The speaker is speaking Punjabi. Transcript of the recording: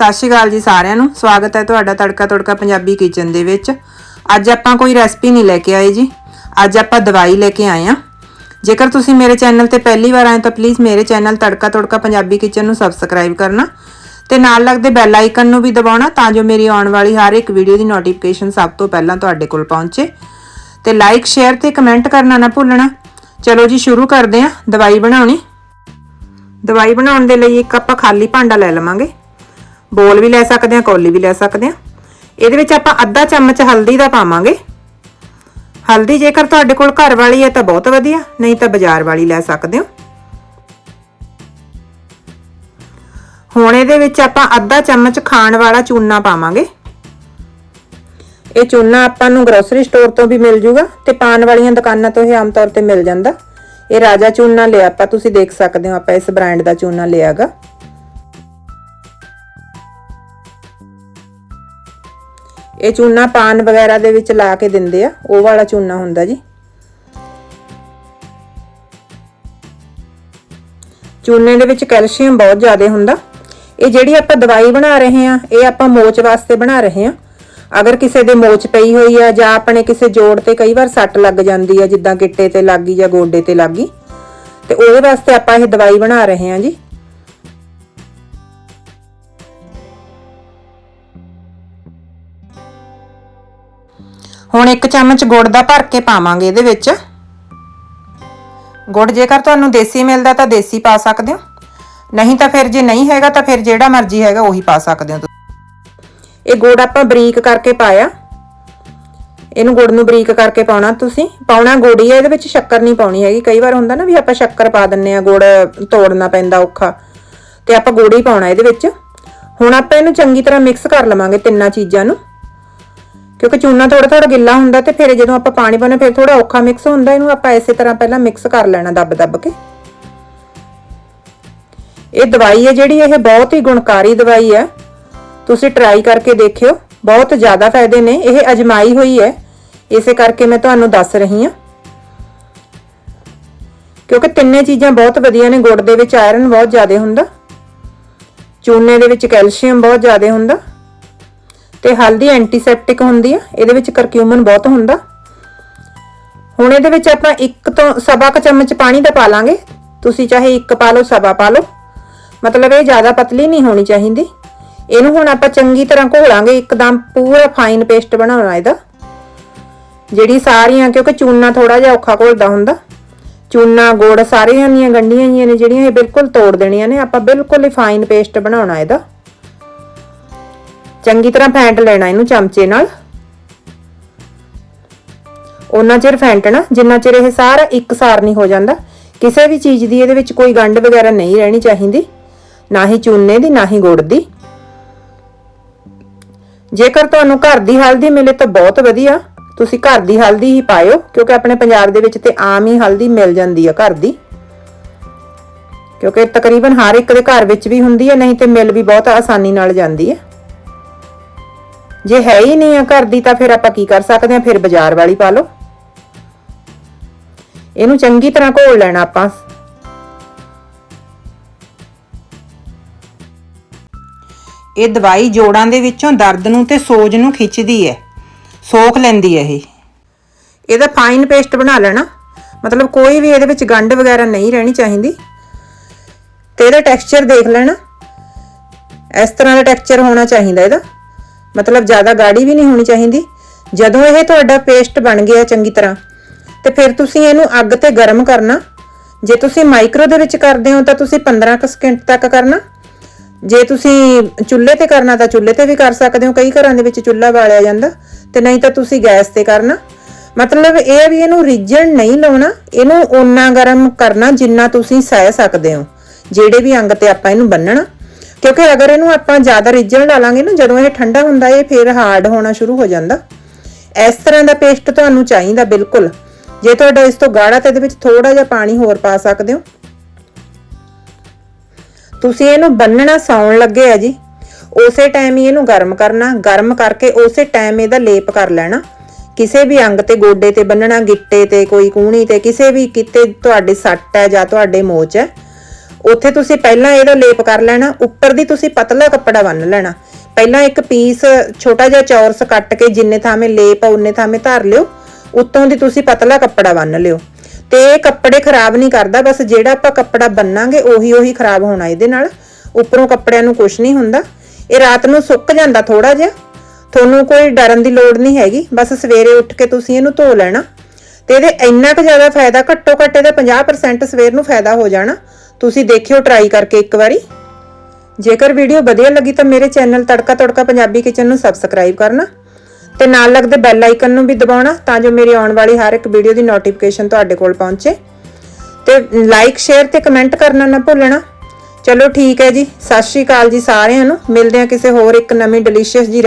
ਸਤਿ ਸ਼੍ਰੀ ਅਕਾਲ ਜੀ ਸਾਰਿਆਂ ਨੂੰ। ਸਵਾਗਤ ਹੈ ਤੁਹਾਡਾ ਤੜਕਾ ਤੜਕਾ ਪੰਜਾਬੀ ਕਿਚਨ ਦੇ ਵਿੱਚ। ਅੱਜ ਆਪਾਂ ਕੋਈ ਰੈਸਪੀ ਨਹੀਂ ਲੈ ਕੇ ਆਏ ਜੀ। ਅੱਜ ਆਪਾਂ ਦਵਾਈ ਲੈ ਕੇ ਆਏ ਆ ਜੇਕਰ ਤੁਸੀਂ ਮੇਰੇ ਚੈਨਲ ਤੇ ਪਹਿਲੀ ਵਾਰ ਆਏ ਤਾਂ ਪਲੀਜ਼ ਮੇਰੇ ਚੈਨਲ ਤੜਕਾ ਤੜਕਾ ਪੰਜਾਬੀ ਕਿਚਨ ਨੂੰ ਸਬਸਕ੍ਰਾਈਬ ਕਰਨਾ ਤੇ ਨਾਲ ਲੱਗਦੇ ਬੈਲ ਆਈਕਨ ਨੂੰ ਵੀ ਦਬਾਉਣਾ ਤਾਂ ਜੋ ਮੇਰੀ ਆਉਣ ਵਾਲੀ ਹਰ ਇੱਕ ਵੀਡੀਓ ਦੀ ਨੋਟੀਫਿਕੇਸ਼ਨ ਸਭ ਤੋਂ ਪਹਿਲਾਂ ਤੁਹਾਡੇ ਕੋਲ ਪਹੁੰਚੇ। ਤੇ ਲਾਈਕ ਸ਼ੇਅਰ ਤੇ ਕਮੈਂਟ ਕਰਨਾ ਨਾ ਭੁੱਲਣਾ। ਚਲੋ ਜੀ ਸ਼ੁਰੂ ਕਰਦੇ ਹਾਂ। ਦਵਾਈ ਬਣਾਉਣੀ। ਦਵਾਈ ਬਣਾਉਣ ਦੇ ਲਈ ਇੱਕ ਆਪਾਂ ਖਾਲੀ ਭਾਂਡਾ ਲੈ ਲਵਾਂਗੇ। ਬੋਲ ਵੀ ਲੈ ਸਕਦੇ ਹਾਂ, ਕੌਲੀ ਵੀ ਲੈ ਸਕਦੇ ਹਾਂ। ਇਹਦੇ ਵਿੱਚ ਆਪਾਂ ਅੱਧਾ ਚਮਚ ਹਲਦੀ ਦਾ ਪਾਵਾਂਗੇ। ਹਲਦੀ ਜੇਕਰ ਤੁਹਾਡੇ ਕੋਲ ਘਰ ਵਾਲੀ ਹੈ ਤਾਂ ਬਹੁਤ ਵਧੀਆ, ਨਹੀਂ ਤਾਂ ਬਾਜ਼ਾਰ ਵਾਲੀ ਲੈ ਸਕਦੇ ਹੋ। ਹੁਣ ਇਹਦੇ ਵਿੱਚ ਆਪਾਂ ਅੱਧਾ ਚਮਚ ਖਾਣ ਵਾਲਾ ਚੂਨਾ ਪਾਵਾਂਗੇ। ਇਹ ਚੂਨਾ ਆਪਾਂ ਨੂੰ ਗਰੋਸਰੀ ਸਟੋਰ ਤੋਂ ਵੀ ਮਿਲ ਜੂਗਾ ਤੇ ਪਾਣ ਵਾਲੀਆਂ ਦੁਕਾਨਾਂ ਤੋਂ ਇਹ ਆਮ ਤੌਰ ਤੇ ਮਿਲ ਜਾਂਦਾ। ਇਹ ਰਾਜਾ ਚੂਨਾ ਲਿਆ, ਆਪਾਂ ਤੁਸੀਂ ਦੇਖ ਸਕਦੇ ਹੋ, ਆਪਾਂ ਇਸ ਬ੍ਰਾਂਡ ਦਾ ਚੂਨਾ ਲਿਆਗਾ ਇਹ ਚੂਨਾ ਪਾਨ ਵਗੈਰਾ ਦੇ ਵਿੱਚ ਲਾ ਕੇ ਦਿੰਦੇ ਆ। ਉਹ ਵਾਲਾ ਚੂਨਾ ਹੁੰਦਾ ਜੀ। ਚੂਨੇ ਦੇ ਵਿੱਚ ਕੈਲਸ਼ੀਅਮ ਬਹੁਤ ਜ਼ਿਆਦਾ ਹੁੰਦਾ। ਇਹ ਜਿਹੜੀ ਆਪਾਂ ਦਵਾਈ ਬਣਾ ਰਹੇ ਆ ਇਹ ਆਪਾਂ ਮੋਚ ਵਾਸਤੇ ਬਣਾ ਰਹੇ ਆ ਅਗਰ ਕਿਸੇ ਦੇ ਮੋਚ ਪਈ ਹੋਈ ਆ ਜਾਂ ਆਪਣੇ ਕਿਸੇ ਜੋੜ ਤੇ ਕਈ ਵਾਰ ਸੱਟ ਲੱਗ ਜਾਂਦੀ ਆ, ਜਿੱਦਾਂ ਗਿੱਟੇ ਤੇ ਲੱਗੀ ਜਾਂ ਗੋਡੇ ਤੇ ਲੱਗੀ ਤੇ ਉਹਦੇ ਵਾਸਤੇ ਆਪਾਂ ਇਹ ਦਵਾਈ ਬਣਾ ਰਹੇ ਆ ਜੀ। ਹੁਣ ਇੱਕ ਚਮਚ ਗੁੜ ਦਾ ਭਰ ਕੇ ਪਾਵਾਂਗੇ ਇਹਦੇ ਵਿੱਚ। ਗੁੜ ਜੇਕਰ ਤੁਹਾਨੂੰ ਦੇਸੀ ਮਿਲਦਾ ਤਾਂ ਦੇਸੀ ਪਾ ਸਕਦੇ ਹੋ। ਨਹੀਂ ਤਾਂ ਫਿਰ ਜੇ ਨਹੀਂ ਹੈਗਾ ਤਾਂ ਫਿਰ ਜਿਹੜਾ ਮਰਜ਼ੀ ਹੈਗਾ ਉਹੀ ਪਾ ਸਕਦੇ ਹੋ ਤੁਸੀਂ। ਇਹ ਗੁੜ ਆਪਾਂ ਬਰੀਕ ਕਰਕੇ ਪਾਇਆ। ਇਹਨੂੰ ਗੁੜ ਨੂੰ ਬਰੀਕ ਕਰਕੇ ਪਾਉਣਾ ਤੁਸੀਂ। ਪਾਉਣਾ ਗੁੜ ਹੀ ਹੈ, ਇਹਦੇ ਵਿੱਚ ਸ਼ੱਕਰ ਨਹੀਂ ਪਾਉਣੀ ਹੈਗੀ। ਕਈ ਵਾਰ ਹੁੰਦਾ ਨਾ ਵੀ ਆਪਾਂ ਸ਼ੱਕਰ ਪਾ ਦਿੰਨੇ ਆ, ਗੁੜ ਤੋੜਨਾ ਪੈਂਦਾ ਔਖਾ। ਤੇ ਆਪਾਂ ਗੁੜ ਹੀ ਪਾਉਣਾ ਇਹਦੇ ਵਿੱਚ। ਹੁਣ ਆਪਾਂ ਇਹਨੂੰ ਚੰਗੀ ਤਰ੍ਹਾਂ ਮਿਕਸ ਕਰ ਲਵਾਂਗੇ ਤਿੰਨਾਂ ਚੀਜ਼ਾਂ ਨੂੰ। ਕਿਉਂਕਿ ਚੂਨਾ ਥੋੜਾ ਥੋੜਾ ਗਿੱਲਾ ਹੁੰਦਾ ਤੇ ਫਿਰ ਜਦੋਂ ਆਪਾਂ ਪਾਣੀ ਪਾਉਣਾ ਫਿਰ ਥੋੜਾ ਔਖਾ ਮਿਕਸ ਹੁੰਦਾ, ਇਹਨੂੰ ਆਪਾਂ ਇਸੇ ਤਰ੍ਹਾਂ ਪਹਿਲਾਂ ਮਿਕਸ ਕਰ ਲੈਣਾ ਦੱਬ ਦੱਬ ਕੇ। ਇਹ ਦਵਾਈ ਹੈ ਜਿਹੜੀ, ਇਹ ਬਹੁਤ ਹੀ ਗੁਣਕਾਰੀ ਦਵਾਈ ਹੈ। ਤੁਸੀਂ ਟਰਾਈ ਕਰਕੇ ਦੇਖਿਓ, ਬਹੁਤ ਜ਼ਿਆਦਾ ਫਾਇਦੇ ਨੇ। ਇਹ ਅਜਮਾਈ ਹੋਈ ਹੈ। ਇਸੇ ਕਰਕੇ ਮੈਂ ਤੁਹਾਨੂੰ ਦੱਸ ਰਹੀ ਹਾਂ। ਕਿਉਂਕਿ ਤਿੰਨੇ ਚੀਜ਼ਾਂ ਬਹੁਤ ਵਧੀਆ ਨੇ, ਗੁੜ ਦੇ ਵਿੱਚ ਆਇਰਨ ਬਹੁਤ ਜ਼ਿਆਦਾ ਹੁੰਦਾ, ਚੂਨੇ ਦੇ ਵਿੱਚ ਕੈਲਸ਼ੀਅਮ ਬਹੁਤ ਜ਼ਿਆਦਾ ਹੁੰਦਾ। ਤੇ ਹਲਦੀ ਐਂਟੀਸੈਪਟਿਕ ਹੁੰਦੀ ਆ, ਇਹਦੇ ਵਿੱਚ ਕਰਕਿਊਮਨ ਬਹੁਤ ਹੁੰਦਾ। ਹੁਣ ਇਹਦੇ ਵਿੱਚ ਆਪਾਂ ਇੱਕ ਤੋਂ ਸਵਾ ਕ ਚਮਚ ਪਾਣੀ ਦਾ ਪਾ ਲਾਂਗੇ। ਤੁਸੀਂ ਚਾਹੇ ਇੱਕ ਪਾ ਲਓ, ਸਵਾ ਪਾ ਲਓ। ਮਤਲਬ ਇਹ ਜ਼ਿਆਦਾ ਪਤਲੀ ਨਹੀਂ ਹੋਣੀ ਚਾਹੀਦੀ। ਇਹਨੂੰ ਹੁਣ ਆਪਾਂ ਚੰਗੀ ਤਰ੍ਹਾਂ ਘੋਲਾਂਗੇ, ਇੱਕਦਮ ਪੂਰਾ ਫਾਈਨ ਪੇਸਟ ਬਣਾਉਣਾ ਇਹਦਾ। ਜਿਹੜੀ ਸਾਰੀਆਂ, ਕਿਉਂਕਿ ਚੂਨਾ ਥੋੜਾ ਜਿਹਾ ਔਖਾ ਘੋਲਦਾ ਹੁੰਦਾ। ਚੂਨਾ, ਗੁੜ, ਸਾਰੀਆਂ ਦੀਆਂ ਗੰਢੀਆਂ ਜੀਆਂ ਨੇ ਜਿਹੜੀਆਂ ਇਹ ਬਿਲਕੁਲ ਤੋੜ ਦੇਣੀਆਂ ਨੇ। ਆਪਾਂ ਬਿਲਕੁਲ ਹੀ ਫਾਈਨ ਪੇਸਟ ਬਣਾਉਣਾ ਇਹਦਾ। ਚੰਗੀ ਤਰ੍ਹਾਂ ਫੈਂਟ ਲੈਣਾ ਇਹਨੂੰ ਚਮਚੇ ਨਾਲ। ਉਹਨਾਂ ਚਿਰ ਫੈਂਟਣਾ ਜਿੰਨਾ ਚਿਰ ਇਹ ਸਾਰਾ ਇੱਕ ਸਾਰ ਨਹੀਂ ਹੋ ਜਾਂਦਾ। ਕਿਸੇ ਵੀ ਚੀਜ਼ ਦੀ ਇਹਦੇ ਵਿੱਚ ਕੋਈ ਗੰਢ ਵਗੈਰਾ ਨਹੀਂ ਰਹਿਣੀ ਚਾਹੀਦੀ। ਨਾ ਹੀ ਚੂਨੇ ਦੀ, ਨਾ ਹੀ ਗੁੜ ਦੀ। ਜੇਕਰ ਤੁਹਾਨੂੰ ਘਰ ਦੀ ਹਲਦੀ ਮਿਲੇ ਤਾਂ ਬਹੁਤ ਵਧੀਆ। ਤੁਸੀਂ ਘਰ ਦੀ ਹਲਦੀ ਹੀ ਪਾਇਓ, ਕਿਉਂਕਿ ਆਪਣੇ ਪੰਜਾਬ ਦੇ ਵਿੱਚ ਤੇ ਆਮ ਹੀ ਹਲਦੀ ਮਿਲ ਜਾਂਦੀ ਆ ਘਰ ਦੀ। ਕਿਉਂਕਿ ਤਕਰੀਬਨ ਹਰ ਇੱਕ ਦੇ ਘਰ ਵਿੱਚ ਵੀ ਹੁੰਦੀ ਹੈ ਨਹੀਂ ਤੇ ਮਿਲ ਵੀ ਬਹੁਤ ਆਸਾਨੀ ਨਾਲ ਜਾਂਦੀ ਹੈ ਜੇ ਹੈ ਹੀ ਨਹੀਂ ਆ ਘਰ ਦੀ ਤਾਂ ਫਿਰ ਆਪਾਂ ਕੀ ਕਰ ਸਕਦੇ ਆ ਫਿਰ ਬਾਜ਼ਾਰ ਵਾਲੀ ਪਾ ਲਓ। ਇਹਨੂੰ ਚੰਗੀ ਤਰ੍ਹਾਂ ਘੋਲ ਲੈਣਾ ਆਪਾਂ। ਇਹ ਦਵਾਈ ਜੋੜਾਂ ਦੇ ਵਿੱਚੋਂ ਦਰਦ ਨੂੰ ਤੇ ਸੋਜ ਨੂੰ ਖਿੱਚਦੀ ਹੈ। ਸੋਖ ਲੈਂਦੀ ਹੈ ਇਹ। ਇਹਦਾ ਫਾਈਨ ਪੇਸਟ ਬਣਾ ਲੈਣਾ। ਮਤਲਬ ਕੋਈ ਵੀ ਇਹਦੇ ਵਿੱਚ ਗੰਢ ਵਗੈਰਾ ਨਹੀਂ ਰਹਿਣੀ ਚਾਹੀਦੀ। ਤੇ ਇਹਦਾ ਟੈਕਸਚਰ ਦੇਖ ਲੈਣਾ। ਇਸ ਤਰ੍ਹਾਂ ਦਾ ਟੈਕਸਚਰ ਹੋਣਾ ਚਾਹੀਦਾ ਇਹਦਾ। ਮਤਲਬ ਜ਼ਿਆਦਾ ਗਾੜੀ ਵੀ ਨਹੀਂ ਹੋਣੀ ਚਾਹੀਦੀ। ਜਦੋਂ ਇਹ ਤੁਹਾਡਾ ਪੇਸਟ ਬਣ ਗਿਆ ਚੰਗੀ ਤਰ੍ਹਾਂ, ਤੇ ਫਿਰ ਤੁਸੀਂ ਇਹਨੂੰ ਅੱਗ ਤੇ ਗਰਮ ਕਰਨਾ। ਜੇ ਤੁਸੀਂ ਮਾਈਕਰੋ ਦੇ ਵਿੱਚ ਕਰਦੇ ਹੋ ਤਾਂ ਤੁਸੀਂ 15 ਸਕਿੰਟ ਤੱਕ ਕਰਨਾ। ਜੇ ਤੁਸੀਂ ਚੁੱਲ੍ਹੇ ਤੇ ਕਰਨਾ ਤਾਂ ਚੁੱਲ੍ਹੇ ਤੇ ਵੀ ਕਰ ਸਕਦੇ ਹੋ, ਕਈ ਘਰਾਂ ਦੇ ਵਿੱਚ ਚੁੱਲ੍ਹਾ ਬਾਲਿਆ ਜਾਂਦਾ, ਤੇ ਨਹੀਂ ਤਾਂ ਤੁਸੀਂ ਗੈਸ ਤੇ ਕਰਨਾ। ਮਤਲਬ ਇਹ ਵੀ ਇਹਨੂੰ ਰਿਜਣ ਨਹੀਂ ਲਾਉਣਾ, ਇਹਨੂੰ ਓਨਾ ਗਰਮ ਕਰਨਾ ਜਿੰਨਾ ਤੁਸੀਂ ਸਹਿ ਸਕਦੇ ਹੋ, ਜਿਹੜੇ ਵੀ ਅੰਗ ਤੇ ਆਪਾਂ ਇਹਨੂੰ ਬੰਨਣਾ। ਕਿਉਂਕਿ ਅਗਰ ਇਹਨੂੰ ਆਪਾਂ ਜ਼ਿਆਦਾ ਰਿਜਣ ਲਾ ਲਾਂਗੇ ਨਾ, ਜਦੋਂ ਇਹ ਠੰਡਾ ਹੁੰਦਾ, ਇਹ ਫਿਰ ਹਾਰਡ ਹੋਣਾ ਸ਼ੁਰੂ ਹੋ ਜਾਂਦਾ। ਇਸ ਤਰ੍ਹਾਂ ਦਾ ਪੇਸਟ ਤੁਹਾਨੂੰ ਚਾਹੀਦਾ ਬਿਲਕੁਲ। ਜੇ ਤੁਹਾਡਾ ਇਸ ਤੋਂ ਗਾੜਾ ਤੇ ਇਹਦੇ ਵਿੱਚ ਥੋੜਾ ਜਿਹਾ ਪਾਣੀ ਹੋਰ ਪਾ ਸਕਦੇ ਹੋ। ਤੁਸੀਂ ਇਹਨੂੰ ਬੰਨਣਾ ਸੌਣ ਲੱਗੇ ਆ ਜੀ। ਉਸੇ ਟਾਈਮ ਹੀ ਇਹਨੂੰ ਗਰਮ ਕਰਨਾ, ਗਰਮ ਕਰਕੇ ਉਸੇ ਟਾਈਮ ਇਹਦਾ ਲੇਪ ਕਰ ਲੈਣਾ। ਕਿਸੇ ਵੀ ਅੰਗ ਤੇ, ਗੋਡੇ ਤੇ ਬੰਨਣਾ, ਗਿੱਟੇ ਤੇ, ਕੋਈ ਕੂਣੀ ਤੇ, ਕਿਸੇ ਵੀ ਕਿਤੇ ਤੁਹਾਡੇ ਸੱਟ ਹੈ ਜਾਂ ਤੁਹਾਡੇ ਮੋਚ ਹੈ ਉੱਥੇ ਤੁਸੀਂ ਪਹਿਲਾਂ ਇਹਦਾ ਲੇਪ ਕਰ ਲੈਣਾ, ਉੱਪਰ ਦੀ ਤੁਸੀਂ ਪਤਲਾ ਕੱਪੜਾ ਬੰਨ ਲੈਣਾ। ਪਹਿਲਾਂ ਇੱਕ ਪੀਸ ਛੋਟਾ ਜਿਹਾ ਚੌਰਸ ਕੱਟ ਕੇ ਜਿੰਨੇ ਥਾਵੇਂ ਲੇਪ ਆ, ਉਨੇ ਥਾਵੇਂ ਧਰ ਲਿਓ, ਉੱਤੋਂ ਦੀ ਤੁਸੀਂ ਪਤਲਾ ਕੱਪੜਾ ਬੰਨ ਲਿਓ। ਤੇ ਇਹ ਕੱਪੜੇ ਖਰਾਬ ਨਹੀਂ ਕਰਦਾ, ਬਸ ਜਿਹੜਾ ਆਪਾਂ ਕੱਪੜਾ ਬੰਨਾਂਗੇ ਉਹੀ ਉਹੀ ਖਰਾਬ ਹੋਣਾ ਇਹਦੇ ਨਾਲ। ਉੱਪਰੋਂ ਕੱਪੜਿਆਂ ਨੂੰ ਕੁਝ ਨਹੀਂ ਹੁੰਦਾ। ਇਹ ਰਾਤ ਨੂੰ ਸੁੱਕ ਜਾਂਦਾ ਥੋੜਾ ਜਿਹਾ। ਤੁਹਾਨੂੰ ਕੋਈ ਡਰਨ ਦੀ ਲੋੜ ਨਹੀਂ ਹੈਗੀ। ਬਸ ਸਵੇਰੇ ਉੱਠ ਕੇ ਤੁਸੀਂ ਇਹਨੂੰ ਧੋ ਲੈਣਾ। ਤੇ ਇਹਦੇ ਇੰਨਾ ਕੁ ਜ਼ਿਆਦਾ ਫਾਇਦਾ ਘੱਟੋ ਘੱਟ ਇਹਦਾ 50% ਸਵੇਰ ਨੂੰ ਫਾਇਦਾ ਹੋ ਜਾਣਾ। ਤੁਸੀਂ ਦੇਖਿਓ ਟਰਾਈ ਕਰਕੇ ਇੱਕ ਵਾਰੀ। ਜੇਕਰ ਵੀਡੀਓ ਵਧੀਆ ਲੱਗੀ ਤਾਂ ਮੇਰੇ ਚੈਨਲ ਤੜਕਾ ਤੜਕਾ ਪੰਜਾਬੀ ਕਿਚਨ ਨੂੰ ਸਬਸਕ੍ਰਾਈਬ ਕਰਨਾ ਤੇ ਨਾਲ ਲੱਗਦੇ ਬੈਲ ਆਈਕਨ ਨੂੰ ਵੀ ਦਬਾਉਣਾ ਤਾਂ ਜੋ ਮੇਰੀ ਆਉਣ ਵਾਲੀ ਹਰ ਇੱਕ ਵੀਡੀਓ ਦੀ ਨੋਟੀਫਿਕੇਸ਼ਨ ਤੁਹਾਡੇ ਕੋਲ ਪਹੁੰਚੇ। ਤੇ ਲਾਈਕ ਸ਼ੇਅਰ ਤੇ ਕਮੈਂਟ ਕਰਨਾ ਨਾ ਭੁੱਲਣਾ। ਚਲੋ ਠੀਕ ਹੈ ਜੀ, ਸਤਿ ਸ਼੍ਰੀ ਅਕਾਲ ਜੀ ਸਾਰਿਆਂ ਨੂੰ। ਮਿਲਦੇ ਹਾਂ ਕਿਸੇ ਹੋਰ ਇੱਕ ਨਵੀਂ ਡਿਲੀਸ਼ੀਅਸ ਜੀ